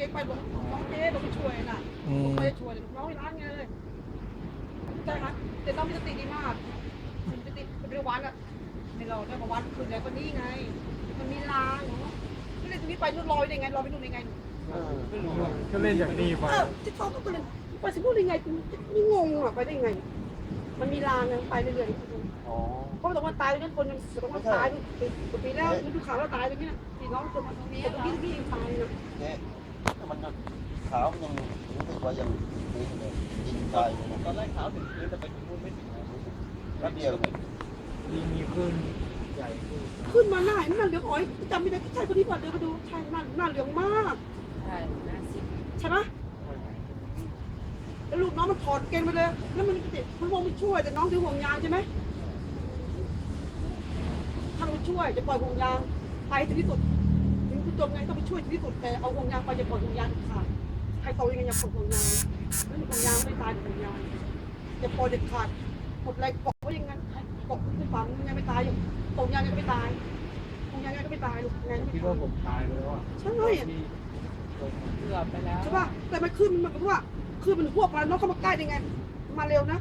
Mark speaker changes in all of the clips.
Speaker 1: เกงไปบอกน้องเจ๊เราไปช่วยน่ะ
Speaker 2: อืม
Speaker 1: ไม่ได้ช่วยเลยน้องที่ร้านไงเลยใช่ครับแต่ต้องมีสติดีมากมีสติเป็นวัดอะในเราได้มาวัดคืนไหนคนนี้ไง มันมีลางเนาะก็เลยตรงนี้ไปนู่นลอยได้ไงลอยไปนู่นได้ไง
Speaker 3: ก็เล่นอย่างนี้ไป
Speaker 1: เออที่เขาก็เลยไปสิพูดได้ไงนี่งงอะไปได้ไง มันมีลางไงไปเรื่อยๆ
Speaker 3: อ๋อ
Speaker 1: เพราะตรงมันตายตรงนั้นคนมันตรงมันตายปีปีแล้วมันดูข่าวแล้วตายตรงนี้พี่น้องตรงมันตรงนี้ตรงนี้พี่ตายนะ
Speaker 4: เนี่ยมันก็ ขาวมันยังรู้สึกว่ายังนี่เลยยิงตายเลย
Speaker 3: ตอนแรกขาวถึงพื้นแต่ไปถึงพื้นไม่ถึงนะ
Speaker 4: แป๊บเดียวเลย
Speaker 3: ดีมีขึ้นใหญ่ขึ้น
Speaker 1: ขึ้นมาหน้าเห็นหน้าเหลืองอ๋อยจำไม่ได้ใช่คนที่ผ่านเดินมาดูใช่หน้าหน้าเหลืองมาก
Speaker 5: ใช่ห้าสิ
Speaker 1: ใช่ไหมแล้วลูกน้องมันถอดเกงไปเลย แล้วมันติดมันมองไม่ช่วยแต่น้องถือห่วงยางใช่ไหมถ้าเราช่วยจะปล่อยห่วงยางไปถึงที่สุดถึงคุณจมไงต้องไปช่วยถึงที่สุดแต่เอาห่วงยางไปจะปล่อยห่วงยางขาด ใครโตยังไงอย่าปล่อยห่วงยางไม่มีห่วงยางไม่ตายห่วงยางจะปล่อยเด็ดขาดหมดแรงเกาะไว้อยังงั้นเกาะขึ้นฝั่งยังไม่ตายอยู่ห่วงยางยังไม่ตายห่วงยางยังไม่ตายลูกยังไม่
Speaker 3: คิด
Speaker 1: ตา
Speaker 3: ว่ายผมตายเลยว่ะ
Speaker 1: ใช่
Speaker 3: ที่ลงมา
Speaker 5: เกือบไปแล้ว
Speaker 1: ใช่ป่ะแต่มันขึ้นมันแบบว่าขึ้นมันพวกมาน้องเข้ามาใกล้ได้ไง มาเร็วนะ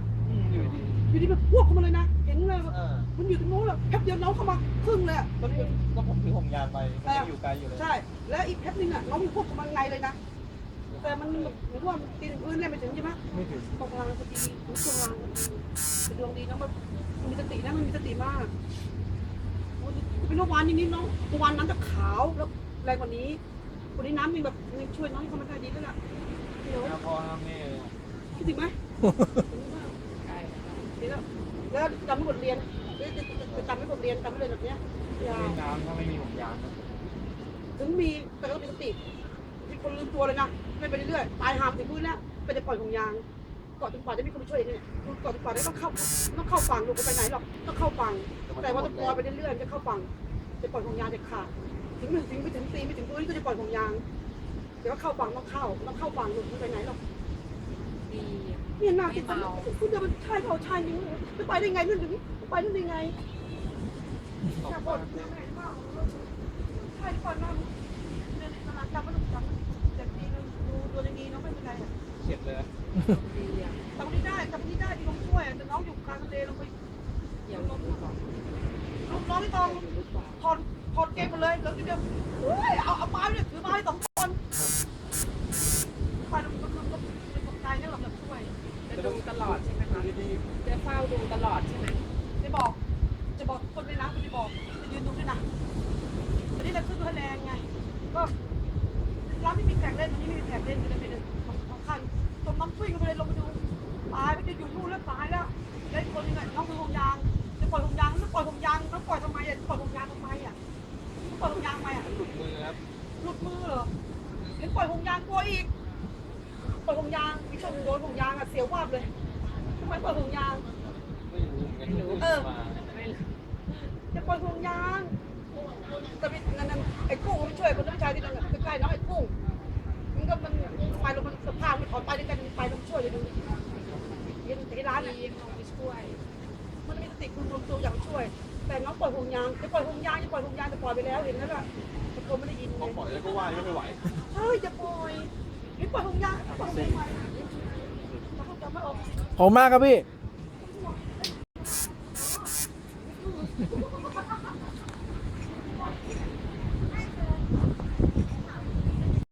Speaker 3: อยู่ดี
Speaker 1: อยู่ดีมันพวกเข้ามาเลยนะเห็นเลยว่า
Speaker 3: เออ
Speaker 1: มันอยู่ตรงโน้นแล้วแป๊บเดียวน้องเข้ามาครึ่งเลยอะ
Speaker 3: ก็คือก็ผมถือห่มยางไปมันยังอยู่ไกลอยู่เลย
Speaker 1: ใช่ แล้วอีกแป๊บนึงอะน้องมีพวกเข้ามาไงเลยนะ แต่มันแบบเหมือนว่ามันตีนพื้นเนี่ยไม่ถึงใช่ไหม
Speaker 3: ไม่ถึง
Speaker 1: ตรงกลางพอดีถึงตรงกลางเป็นดวงดีน้องมันมันมีสตินะมันมีสติมากโอ้ยเป็นเมื่อวานอย่างนี้น้องเมื่อวานน้ำจะขาวแล้วแรงกว่านี้วันนี้น้ำยังแบบยังช่วยน้องให้เขามาได้ดีด้วยล่ะเดี๋ยว
Speaker 3: หน้าพ่อหน้าแม่
Speaker 1: คิดถึงไหม
Speaker 5: ใช่
Speaker 1: ดีแล้วแล้วจำไม่บทเรียนจะจำไม่บทเรียนจำไม่เลยแบบเนี้ยอย่า
Speaker 3: เล่นน้ำถ้าไม่มีห่มยางนะ
Speaker 1: ถึงมีแต่ก็มีสติ มีคนลืมตัวเลยนะเล่นไปเรื่อยๆตายหามถึงพื้นแล้วไปจะปล่อยของยางก่อนจนกว่าจะมีคนมาช่วยเนี่ยก่อนจนกว่าได้ต้องเข้าต้องเข้าฝั่งลูกไปไหนหรอกต้องเข้าฝั่งแต่ว่าจะปล่อยไปเรื่อยๆจะเข้าฝั่งจะปล่อยของยางจะขาดถึงหนึ่งถึงไม่ถึงสี่ไม่ถึงพื้นก็จะปล่อยของยางเดี๋ยวก็เข้าฝั่งต้องเข้าต้องเข้าฝั่งลูกไม่ไปไหนหรอก
Speaker 5: ดี
Speaker 1: เนี่ยหน้าติดคุณเดินมันใช่เขาใช่นี่จะไปได้ไงนู่นนี่ไปนู่นได้ไงอยากบ่นใช่ก่อนนะเดินตลาดจำไม่ต้องจำแต่ดีดูตัวดีน้องไม่เป็นไร
Speaker 3: เข็ดเลย
Speaker 5: ดีอะ
Speaker 1: จำนี้ได้จำนี้ได้ที่น้องช่วยแต่น้องอยู่กลางทะเลลงไป
Speaker 5: เดี๋ยวลงก่อน
Speaker 1: น้องน้องไม่ต้องถอดถอดเกมมาเลยแล้วทีเดียวเฮ้ยเอาเอาไม้เนี่ยถือไม้สองคนไปลงลงลงลงตกใจเนี่ยหรอกแบบช่วย
Speaker 5: จะดูตลอดใช่ไหมคะจะเฝ้าดูตลอดใช่ไหม
Speaker 1: จะบอก จะบอกคนในร้านคนจะบอกจะยืนดูด้วยนะวันนี้เราขึ้นคะแนนไงก็ร้านไม่มีแขกเล่นวันนี้ไม่มีแขกเล่นก็เลยไปเดินสองคันตรงน้ำ วิ่งกันไปเลยลงไปดูตายไปจะอยู่นู่นแล้วตายแล้วแล้วคนนึงอะน้องคือหงยางจะปล่อยหงยางแล้วปล่อยหงยางแล้วปล่อยทำไมอะปล่อยหงยางทำไมอะปล่อยหงยางทำไมอะ
Speaker 3: หลุดมือครับ
Speaker 1: หลุดมือเหรอเห็นปล่อยหงยางกลัวอีกปล่อยหงยางมีชนโดนหงยางอะเสียววาบเลยทำไมปล่อยหงยาง
Speaker 3: ไม่รู้เหมือนกันรู้มา
Speaker 5: ไม่
Speaker 1: จะปล่อยห่งยางแต่เป็นนั่นนั่นไอ้กุ้งมันช่วยคนน้ำชายที่นั่นใกล้ๆน้องไอ้กุ้ง เห็นที่ร้านนี้
Speaker 5: เขาไปช่วย
Speaker 1: มันมีสติคุณคุณตัวอยากช่วย แต่น้องปล่อยห่วงยางจะปล่อยห่วงยางจะปล่อยห่วงยางแต่ปล่อยไปแล้วเห็นแล้วล่ะแต่คนไม่ได้ยิน
Speaker 3: เลอยปล่อยแล้วก็ว่ายไม่ไหว
Speaker 1: เฮ้ยจะปล่อยนี่ปล่อยห่วงยางปล่อยไม่ไหวแล้าจไม่ออก
Speaker 2: ขอมากครับพี่